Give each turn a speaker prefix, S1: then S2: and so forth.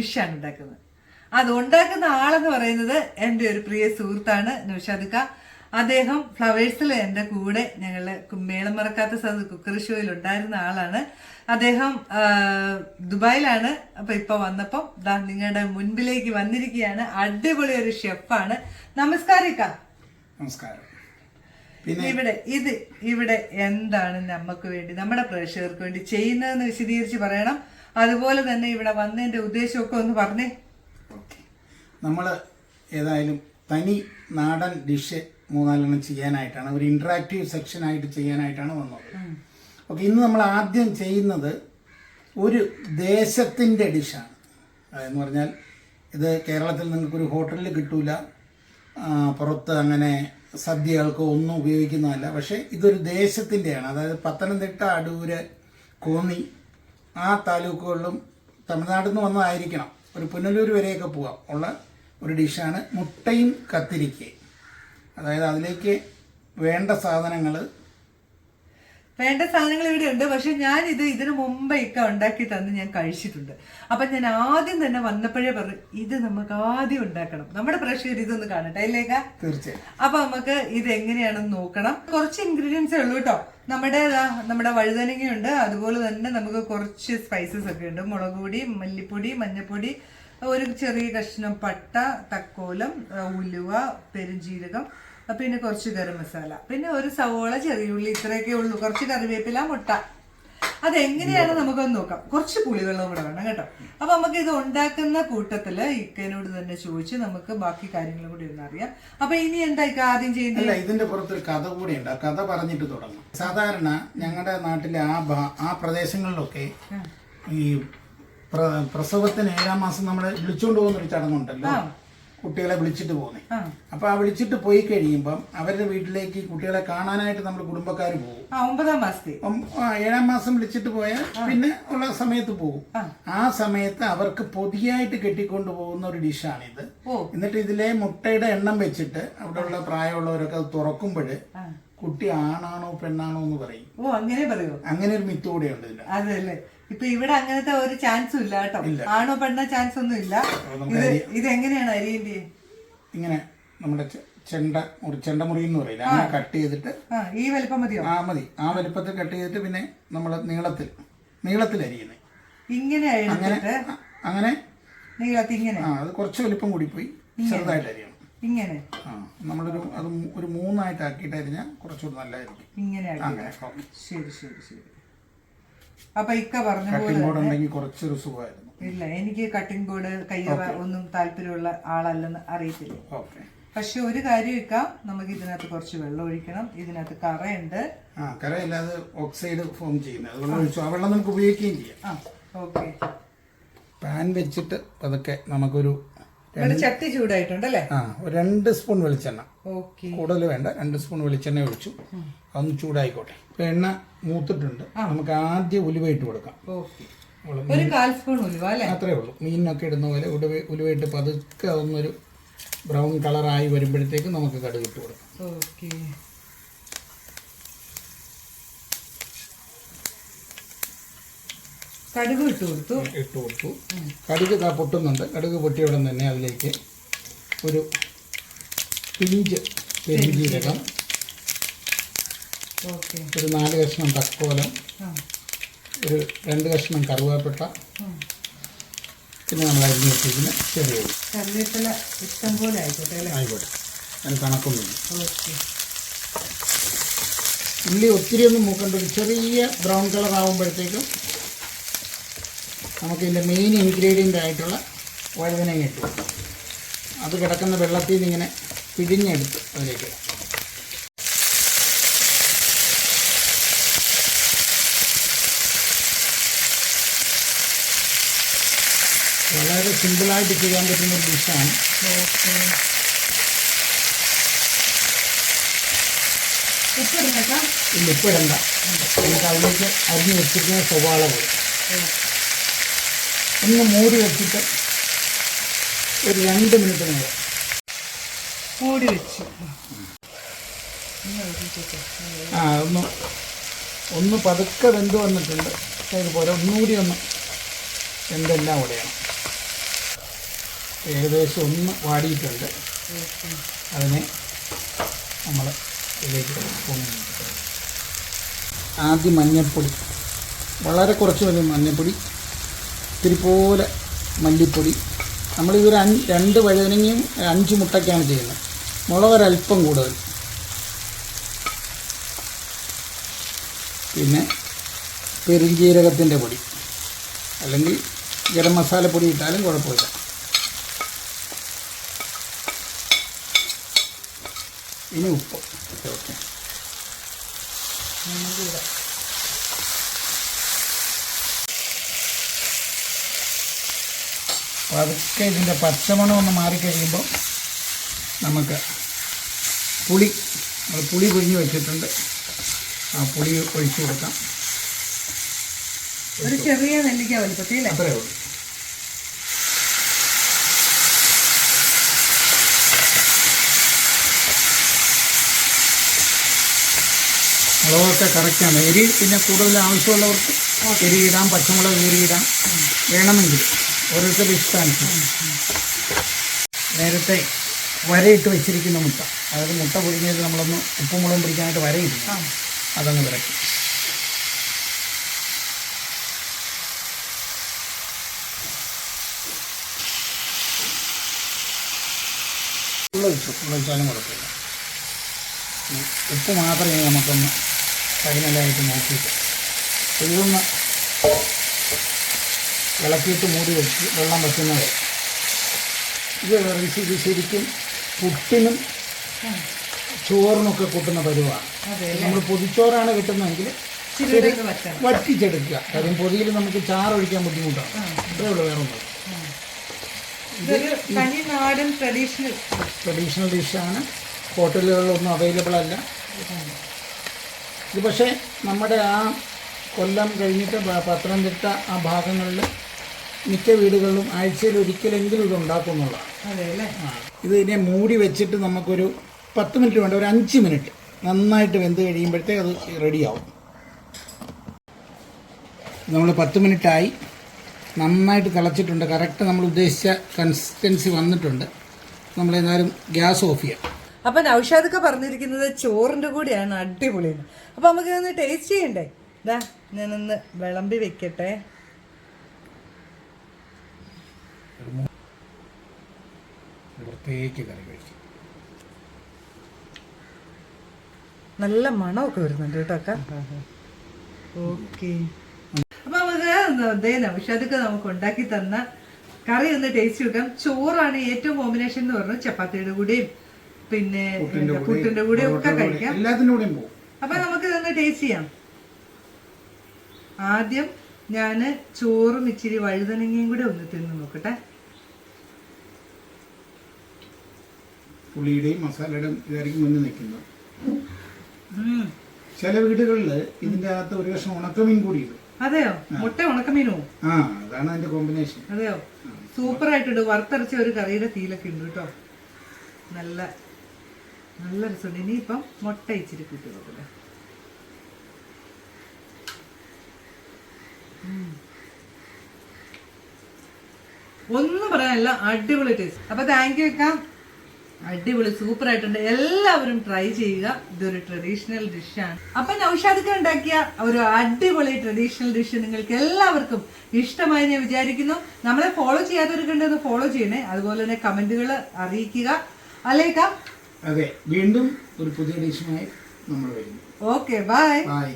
S1: ഡിഷാണ് ഉണ്ടാക്കുന്നത്. അത് ഉണ്ടാക്കുന്ന ആളെന്ന് പറയുന്നത് എന്റെ ഒരു പ്രിയ സുഹൃത്താണ് നൗഷാദിക്ക. അദ്ദേഹം ഫ്ലവേഴ്സിൽ എന്റെ കൂടെ ഞങ്ങൾ മേളം മറക്കാത്ത സദ് കുക്കറി ഷോയിൽ ഉണ്ടായിരുന്ന ആളാണ്. അദ്ദേഹം ദുബായിലാണ്. അപ്പം ഇപ്പോൾ വന്നപ്പം ദാ നിങ്ങളുടെ മുൻപിലേക്ക് വന്നിരിക്കുകയാണ്. അടിപൊളി ഒരു ഷെഫാണ്. നമസ്കാരിക്ക
S2: നമസ്കാരം. പിന്നെ
S1: ഇവിടെ ഇത് ഇവിടെ എന്താണ് നമുക്ക് വേണ്ടി നമ്മുടെ പ്രേക്ഷകർക്ക് വേണ്ടി ചെയ്യുന്നതെന്ന് വിശദീകരിച്ച് പറയണം. അതുപോലെ തന്നെ ഇവിടെ വന്നതിന്റെ ഉദ്ദേശമൊക്കെ ഒന്ന് പറഞ്ഞേ.
S2: നമ്മൾ ഏതായാലും തനി നാടൻ ഡിഷ് മൂന്നാലെണ്ണം ചെയ്യാനായിട്ടാണ് ഒരു ഇൻട്രാക്റ്റീവ് സെക്ഷനായിട്ട് ചെയ്യാനായിട്ടാണ് വന്നത്. ഓക്കെ ഇന്ന് നമ്മൾ ആദ്യം ചെയ്യുന്നത് ഒരു ദേശത്തിന്റെ ഡിഷാണ്. അതെന്ന് പറഞ്ഞാൽ ഇത് കേരളത്തിൽ നിങ്ങൾക്കൊരു ഹോട്ടലിൽ കിട്ടൂല. പുറത്ത് അങ്ങനെ സദ്യകൾക്കോ ഒന്നും ഉപയോഗിക്കുന്നതല്ല. പക്ഷേ ഇതൊരു ദേശത്തിന്റെയാണ് അതായത് പത്തനംതിട്ട അടൂര് കോന്നി ആ താലൂക്കുകളിലും തമിഴ്നാട്ടിൽ നിന്ന് വന്നതായിരിക്കണം. ഒരു പുനലൂർ വരെയൊക്കെ പോവാം. ഉള്ള ഒരു ഡിഷാണ് മുട്ടയും കത്തിരിക്കയും. അതായത് അതിലേക്ക് വേണ്ട സാധനങ്ങൾ
S1: വേണ്ട സാധനങ്ങൾ ഇവിടെ ഉണ്ട്. പക്ഷെ ഞാൻ ഇത് ഇതിനു മുമ്പ് ഇക്ക ഉണ്ടാക്കി തന്ന് ഞാൻ കഴിച്ചിട്ടുണ്ട്. അപ്പൊ ഞാൻ ആദ്യം തന്നെ വന്നപ്പോഴേ പറഞ്ഞു ഇത് നമുക്ക് ആദ്യം ഉണ്ടാക്കണം. നമ്മുടെ പ്രഷർ ഇതൊന്ന് കാണട്ടെ അല്ലേക്ക
S2: തീർച്ചയായും.
S1: അപ്പൊ നമുക്ക് ഇത് എങ്ങനെയാണെന്ന് നോക്കണം. കുറച്ച് ഇൻഗ്രീഡിയൻസേ ഉള്ളൂ കേട്ടോ. നമ്മുടെ നമ്മുടെ വഴുതനങ്ങയുണ്ട്. അതുപോലെ തന്നെ നമുക്ക് കുറച്ച് സ്പൈസസ് ഒക്കെ ഉണ്ട്. മുളക് പൊടി മല്ലിപ്പൊടി മഞ്ഞൾപ്പൊടി ഒരു ചെറിയ കഷ്ണം പട്ട തക്കോലം ഉലുവ പെരുംജീരകം പിന്നെ കുറച്ച് ഗരം മസാല. പിന്നെ ഒരു സവോള ചെറിയ ഉള്ളി ഇത്രയൊക്കെ ഉള്ളൂ. കുറച്ച് കറിവേപ്പില മുട്ട. അതെങ്ങനെയാണ് നമുക്കൊന്ന് നോക്കാം. കുറച്ച് പുളിവെള്ളം കൂടെ വേണം കേട്ടോ. അപ്പൊ നമുക്ക് ഇത് ഉണ്ടാക്കുന്ന കൂട്ടത്തിൽ ഇക്കനോട് തന്നെ ചോദിച്ച് നമുക്ക് ബാക്കി കാര്യങ്ങളും കൂടി ഒന്ന് അറിയാം. അപ്പൊ ഇനി എന്താ ഇക്ക ആദ്യം ചെയ്യുന്നത്
S2: അല്ല ഇതിന്റെ പുറത്തൊരു കഥ കൂടി ഉണ്ട്. കഥ പറഞ്ഞിട്ട് തുടങ്ങും. സാധാരണ ഞങ്ങളുടെ നാട്ടിലെ ആ ഭാ- ആ പ്രദേശങ്ങളിലൊക്കെ ഈ പ്ര- പ്രസവത്തിന് ഏഴാം മാസം നമ്മൾ വിളിച്ചുകൊണ്ട് പോകുന്ന ഒരു ചടങ്ങുണ്ടല്ലോ. കുട്ടികളെ വിളിച്ചിട്ട്
S1: പോകുന്നത്
S2: അപ്പൊ ആ വിളിച്ചിട്ട് പോയി കഴിയുമ്പം അവരുടെ വീട്ടിലേക്ക് കുട്ടികളെ കാണാനായിട്ട് നമ്മൾ കുടുംബക്കാർ പോകും.
S1: ഒമ്പതാം മാസത്തെ.
S2: ഏഴാം മാസം വിളിച്ചിട്ട് പോയാൽ പിന്നെ ഉള്ള സമയത്ത് പോകും. ആ. സമയത്ത് അവർക്ക് പൊതിയായിട്ട് കെട്ടിക്കൊണ്ട് പോകുന്ന ഒരു ഡിഷാണിത്. എന്നിട്ട് ഇതിലെ മുട്ടയുടെ എണ്ണം വെച്ചിട്ട് അവിടെയുള്ള പ്രായമുള്ളവരൊക്കെ അത് തുറക്കുമ്പോൾ കുട്ടി ആണാണോ പെണ്ണാണോ എന്ന് പറയും.
S1: ഓ അങ്ങനെ പറയോ?
S2: അങ്ങനെ ഒരു മിത്തുകൂടെ ഉണ്ട്
S1: ഇപ്പൊ ഇവിടെ അങ്ങനത്തെ ഒരു ചാൻസും ഇല്ല കേട്ടോ. ആണോ പെണ്ണോ ചാൻസ് ഒന്നും ഇല്ല. ഇത്
S2: അരി-
S1: ഇത് എങ്ങനെയാണ് അരിയന്റെ
S2: ഇങ്ങനെ നമ്മുടെ ചെണ്ട മുറി ചെണ്ട മുറി എന്ന് പറയില്ല? അങ്ങനെ കട്ട് ചെയ്തിട്ട്
S1: ഈ വലിപ്പം മതിയോ?
S2: ആ മതി. ആ വലിപ്പത്തിൽ കട്ട് ചെയ്തിട്ട് പിന്നെ നമ്മൾ നീളത്തിൽ നീളത്തിൽ അരിയുന്നത്
S1: ഇങ്ങനെ
S2: അങ്ങനെ അങ്ങനെ.
S1: നീളത്തിൽ ഇങ്ങനെ.
S2: ആ അത് കുറച്ച് വലിപ്പം കൂടി പോയി ചെറുതായിട്ട് അരിയണം.
S1: ഇങ്ങനെ.
S2: ആ നമ്മളൊരു അത് ഒരു മൂന്നായിട്ട് ആക്കിയിട്ട് അരിഞ്ഞാൽ കുറച്ചുകൂടി നല്ലതായിരിക്കും.
S1: ഇങ്ങനെ
S2: അങ്ങനെ
S1: ശരി ശരി ശരി. അപ്പൊ ഇക്ക പറഞ്ഞ പോലെ
S2: കട്ടിംഗ് ബോർഡ് ഉണ്ടെങ്കിൽ കുറച്ചൊരു സുഖമായിരുന്നു.
S1: ഇല്ല എനിക്ക് കട്ടിംഗ് ബോർഡ് കയ്യറ ഒന്നും താല്പര്യമുള്ള ആളല്ലെന്ന് അറിയത്തില്ല. പക്ഷെ ഒരു കാര്യം ഇക്ക നമുക്ക് ഇതിനകത്ത് കുറച്ച് വെള്ളം ഒഴിക്കണം. ഇതിനകത്ത് കറയുണ്ട്.
S2: ആ കരയില്ലാതെ ഓക്സൈഡ് ഫോം ചെയ്യുന്നത്. അത് വെള്ളം ഒഴിച്ചു. ആ വെള്ളം നമുക്ക് ഉപയോഗിക്കുകയും ചെയ്യാം.
S1: ഓക്കെ
S2: പാൻ വെച്ചിട്ട് അതൊക്കെ നമുക്കൊരു
S1: ചട്ടി ചൂടായിട്ടുണ്ടല്ലേ?
S2: ആ രണ്ട് സ്പൂൺ വെളിച്ചെണ്ണ. കൂടുതൽ വേണ്ട രണ്ട് സ്പൂൺ വെളിച്ചെണ്ണ ഒഴിച്ചു. അതൊന്ന് ചൂടായിക്കോട്ടെ. ഇപ്പൊ എണ്ണ മൂത്തിട്ടുണ്ട്. നമുക്ക് ആദ്യം ഉലുവ ഇട്ട് കൊടുക്കാം.
S1: ഒരു കാൽ സ്പൂൺ ഉലുവ അല്ലേ?
S2: അത്രേ ഉള്ളൂ. മീനിനൊക്കെ ഇടുന്ന പോലെ ഉലുവ ഉലുവയിട്ട് പതുക്കെ അതൊന്നൊരു ബ്രൗൺ കളറായി വരുമ്പോഴത്തേക്ക് നമുക്ക് കടുക് ഇട്ട് കൊടുക്കാം.
S1: ഓക്കെ. കടുക് ഇട്ട് കൊടുത്തു.
S2: ഇട്ട് കൊടുത്തു. കടുക് ദാ പൊട്ടുന്നുണ്ട്. കടുക് പൊട്ടിയവിടെ ഉടൻ തന്നെ അതിലേക്ക് ഒരു പിഞ്ച് പെരുജീരകം ഒരു നാല് കഷ്ണം തക്കോലം ഒരു രണ്ട് കഷ്ണം കറുവാപ്പട്ട. പിന്നെ നമ്മൾ അരിഞ്ഞ് വെച്ചിരിക്കുന്ന ചെറിയ
S1: കറിവേപ്പില ഇഷ്ടം പോലെ ആയിക്കോട്ടെ
S2: ആയിക്കോട്ടെ. അതിന് കണക്കൊന്നുമില്ല ഉള്ളി ഒത്തിരി ഒന്നും മൂക്കണ്ട. ഒരു ചെറിയ ബ്രൗൺ കളർ ആകുമ്പോഴത്തേക്കും നമുക്ക് ഇതിന്റെ മെയിൻ ഇൻഗ്രീഡിയന്റ് ആയിട്ടുള്ള വഴുതനങ്ങ ഇട്ട് അത് കിടക്കുന്ന വെള്ളത്തിൽ നിന്ന് ഇങ്ങനെ പിഴിഞ്ഞെടുത്ത് അതിലേക്ക്. വളരെ സിമ്പിളായിട്ട് ചെയ്യാൻ പറ്റുന്ന ഒരു ഡിഷാണ്
S1: ഉപ്പിടണ്ട
S2: ഇല്ല ഉപ്പിടണ്ട. നമുക്ക് അതിലേക്ക് അരിഞ്ഞ് വെച്ചിരിക്കുന്ന സവാള പോയി ഒന്ന് മൂടി വെച്ചിട്ട് ഒരു രണ്ട് മിനിറ്റ് നേരം.
S1: മൂടി വെച്ചു.
S2: ആ ഒന്ന് ഒന്ന് പതുക്കെ വെന്ത് വന്നിട്ടുണ്ട്. അതുപോലെ ഒന്നുകൂടി ഒന്ന് എന്തെല്ലാം ഉടയണം ഏകദേശം ഒന്ന് വാടിയിട്ടുണ്ട്. അതിനെ നമ്മൾ ഇതിലേക്ക് ആദ്യം മഞ്ഞൾപ്പൊടി വളരെ കുറച്ച് മതി മഞ്ഞൾപ്പൊടി ഇത്തിരി പോലെ മല്ലിപ്പൊടി നമ്മളിതൊരു അഞ്ച് രണ്ട് വഴുതനങ്ങയും അഞ്ച് മുട്ടയ്ക്കാണ് ചെയ്യുന്നത്. മുളക് ഒരല്പം കൂടുതൽ. പിന്നെ പെരുംജീരകത്തിന്റെ പൊടി. അല്ലെങ്കിൽ ഗരം പൊടി ഇട്ടാലും കുഴപ്പമില്ല. ഇനി ഉപ്പ്. ഓക്കെ. പതുക്കെ ഇതിന്റെ പച്ചമണം ഒന്ന് മാറിക്കഴിയുമ്പോൾ നമുക്ക് പുളി നമ്മൾ പുളി പൊഴിഞ്ഞ് വെച്ചിട്ടുണ്ട്. ആ പുളി ഒഴിച്ച് കൊടുക്കാം.
S1: ഒരു ചെറിയ നെല്ലിക്ക വലിപ്പത്തിൽ
S2: അത്രയേ ഉള്ളൂ. മുളകൊക്കെ കറക്റ്റാണ് എരി പിന്നെ കൂടുതൽ ആവശ്യമുള്ളവർക്ക് എരിയിടാം ഇടാം പച്ചമുളക് എരിയിടാം വേണമെങ്കിൽ. ഓരോരുത്തരുടെ ഇഷ്ടാനുസരണം. നേരത്തെ വരയിട്ട് വെച്ചിരിക്കുന്ന മുട്ട. അതായത് മുട്ട പൊടിഞ്ഞത് നമ്മളൊന്ന് ഉപ്പും മുളകും പിടിക്കാനായിട്ട് വരയില്ല അതങ്ങ് വിറയ്ക്കും ഉള്ളൊഴിച്ചു ഉള്ളൊഴിച്ചാലും കുഴപ്പമില്ല ഉം. ഉപ്പ് മാത്രമേ നമുക്കൊന്ന് ഫൈനലായിട്ട് നോക്കിയിട്ട്. ഇതൊന്ന് ഇളക്കിയിട്ട് മൂടി വെച്ച് വെള്ളം വയ്ക്കുന്നത് ഇത് ഇത് ശരിക്കും പുട്ടിനും ചോറിനൊക്കെ കൂട്ടുന്ന പരുവാണ്. നമ്മൾ പൊതിച്ചോറാണ് കിട്ടുന്നതെങ്കിൽ വറ്റിച്ചെടുക്കുക. കാര്യം പൊതിയിൽ നമുക്ക് ചാറൊഴിക്കാൻ ബുദ്ധിമുട്ടാണ്. അത്രേ ഉള്ളൂ വേറെ ഒന്നും
S1: ട്രഡീഷണൽ
S2: ട്രഡീഷണൽ ഡിഷാണ്. ഹോട്ടലുകളിലൊന്നും അവൈലബിൾ അല്ല. ഇത് പക്ഷേ നമ്മുടെ ആ കൊല്ലം കഴിഞ്ഞിട്ട് പത്തനംതിട്ട ആ ഭാഗങ്ങളിൽ മിക്ക വീടുകളിലും ആഴ്ചയിൽ ഒരിക്കലെങ്കിലും ഇത് ഉണ്ടാക്കുന്നുള്ളതാണ് ഇത് ഇതിനെ മൂടി വെച്ചിട്ട് നമുക്കൊരു പത്ത് മിനിറ്റ് വേണ്ട ഒരു അഞ്ച് മിനിറ്റ് നന്നായിട്ട് വെന്ത് കഴിയുമ്പോഴത്തേക്ക് അത് റെഡിയാവും. നമ്മൾ പത്ത് മിനിറ്റായി. നന്നായിട്ട് തിളച്ചിട്ടുണ്ട്. കറക്റ്റ് നമ്മൾ ഉദ്ദേശിച്ച കൺസിസ്റ്റൻസി വന്നിട്ടുണ്ട്. നമ്മൾ എന്നാലും ഗ്യാസ് ഓഫ് ചെയ്യാം.
S1: അപ്പം നൗഷാദൊക്കെ പറഞ്ഞിരിക്കുന്നത് ചോറിന്റെ കൂടെയാണ് അടിപൊളിയെന്ന് അപ്പം നമുക്ക് ഒന്ന് ടേസ്റ്റ് ചെയ്യണ്ടേ? ഇതാ ഞാനൊന്ന് വിളമ്പി വെക്കട്ടെ.
S2: വൃത്തിയേക്ക് കറി കഴിക്കും
S1: നല്ല മണമൊക്കെ വരുന്നുണ്ട് കേട്ടോ ഓക്കെ. അപ്പൊ നമുക്ക് നൗഷാദൊക്കെ നമുക്ക് ഉണ്ടാക്കി തന്ന കറി ഒന്ന് ടേസ്റ്റ് നോക്കാം. ചോറാണ് ഏറ്റവും കോമ്പിനേഷൻ എന്ന് പറഞ്ഞു ചപ്പാത്തിയുടെ കൂടെയും പിന്നെ പുട്ടിന്റെ കൂടെയും ഒക്കെ കഴിക്കാം. അപ്പൊ നമുക്ക് ഇതൊന്ന് ടേസ്റ്റ് ചെയ്യാം. ആദ്യം ഞാൻ ചോറും ഇച്ചിരി വഴുതനങ്ങയും കൂടെ ഒന്ന് തിന്ന് നോക്കട്ടെ.
S2: പുളിയുടെയും മസാലയുടെയും ഇതായിരിക്കും മുന്നിൽ നിൽക്കുന്നത്. ചില വീടുകളിൽ ഇതിന്റെ അകത്ത് ഒരു കഷ്ണം ഉണക്കമീൻ കൂടി ഇടും
S1: അതെയോ മുട്ട ഉണക്കമീനോ?
S2: ആ അതാണ് അതിന്റെ കോമ്പിനേഷൻ
S1: അതെയോ? സൂപ്പർ ആയിട്ടുണ്ട് വറുത്തരച്ച ഒരു കറിയുടെ തീലൊക്കെ ഉണ്ട് കേട്ടോ. നല്ല നല്ല രസമുണ്ട്. ഇനിയിപ്പം മുട്ട ഇച്ചിരി കൂട്ടി നോക്കട്ടെ. ഒന്നും പറയാനല്ല. അടിപൊളി ടേസ്റ്റ് അപ്പൊ താങ്ക് യു വെക്കാം അടിപൊളി സൂപ്പർ ആയിട്ടുണ്ട് എല്ലാവരും ട്രൈ ചെയ്യുക. ഇതൊരു ട്രഡീഷണൽ ഡിഷാണ് അപ്പൊ നൗഷാദൊക്കെ ഉണ്ടാക്കിയ ഒരു അടിപൊളി ട്രഡീഷണൽ ഡിഷ് നിങ്ങൾക്ക് എല്ലാവർക്കും ഇഷ്ടമായി ഞാൻ വിചാരിക്കുന്നു. നമ്മളെ ഫോളോ ചെയ്യാത്തവരൊക്കെ ഉണ്ടെന്ന് ഫോളോ ചെയ്യണേ. അതുപോലെ തന്നെ കമന്റുകൾ അറിയിക്കുക. അല്ലേക്ക
S2: അതെ വീണ്ടും ഒരു പുതിയ ഡിഷുമായി നമ്മൾ വരുന്നു.
S1: Okay bye
S2: bye